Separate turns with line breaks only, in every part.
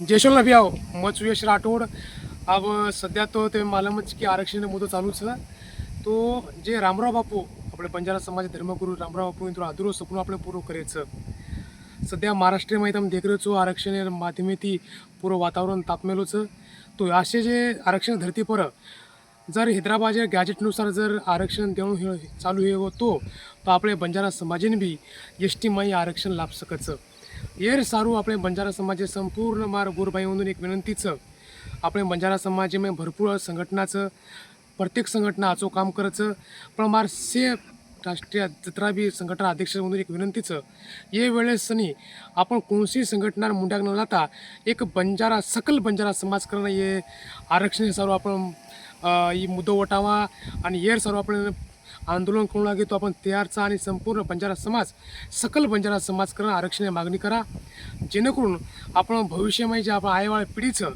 जयशोला भी आओ मग सुयश राठोड अब सध्या तो ते मालमच की आरक्षण मुदत चालूच आहे. तो जे रामराव बापू आपले बंजारा समाज धर्मगुरू रामराव बापू तुला अधुरो सपन आपलं पूर्ण करायचं. सध्या महाराष्ट्र माहीत आम्ही देखरेचो आरक्षण माध्यमेती पूरं वातावरण तापमेलोचं. तो असे जे आरक्षण धरती पर जर हैदराबाद गॅजेटनुसार जर आरक्षण देऊन चालू हे होतो तो आपले बंजारा समाजाने बी एस टी माई आरक्षण लाभ सकचं येर सारू आपले बंजारा समाज संपूर्ण मार गोरबाईमधून म्हणून एक विनंतीचं आपले बंजारा समाजे में भरपूर संघटनाचं प्रत्येक संघटना आचो काम करायचं पण मार से राष्ट्रीय जत्रा बी संघटना अध्यक्ष म्हणून एक विनंतीचं. ये वेळेसनी आपण कोणसी संघटना मुंड्याक न लाता एक बंजारा सकल बंजारा समाज करणं हे आरक्षण सर्व आपण अ, ही मुद्दो वटावा आणि हेर सर्व आपण आंदोलन करू लागे तो आपण तयारचा आणि संपूर्ण बंजारा समाज सकल बंजारा समाज करणं आरक्षण मागणी करा. जेणेकरून आपण भविष्यामध्ये जे आपण आयवाळ पिढीचं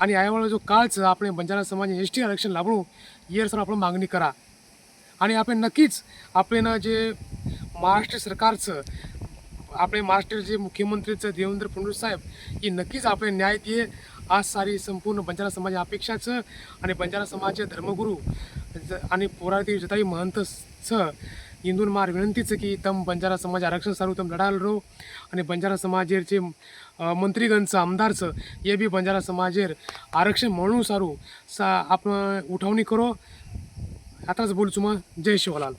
आणि आयवाळ जो काळचं आपण बंजारा समाज एस टी आरक्षण लाभू हेर सर्व आपण मागणी करा. आणि आपण नक्कीच आपण जे महाराष्ट्र सरकारचं आपले महाराष्ट्राचे मुख्यमंत्रीचं देवेंद्र फडणवीस साहेब ही नक्कीच आपले न्याय दे आज सारी संपूर्ण बंजारा समाज अपेक्षाचं आणि बंजारा समाजचे धर्मगुरू आणि पोराती जताई महंतचं इंदून मार विनंतीचं की तम बंजारा समाज आरक्षण सारू तम लढाल रो. आणि बंजारा समाजेरचे अ, मंत्रीगणचं आमदारचं हे बी बंजारा समाजेर आरक्षण म्हणून सारू सा आपण उठवणी करो. आताच बोलचो मग जय शिवलाल.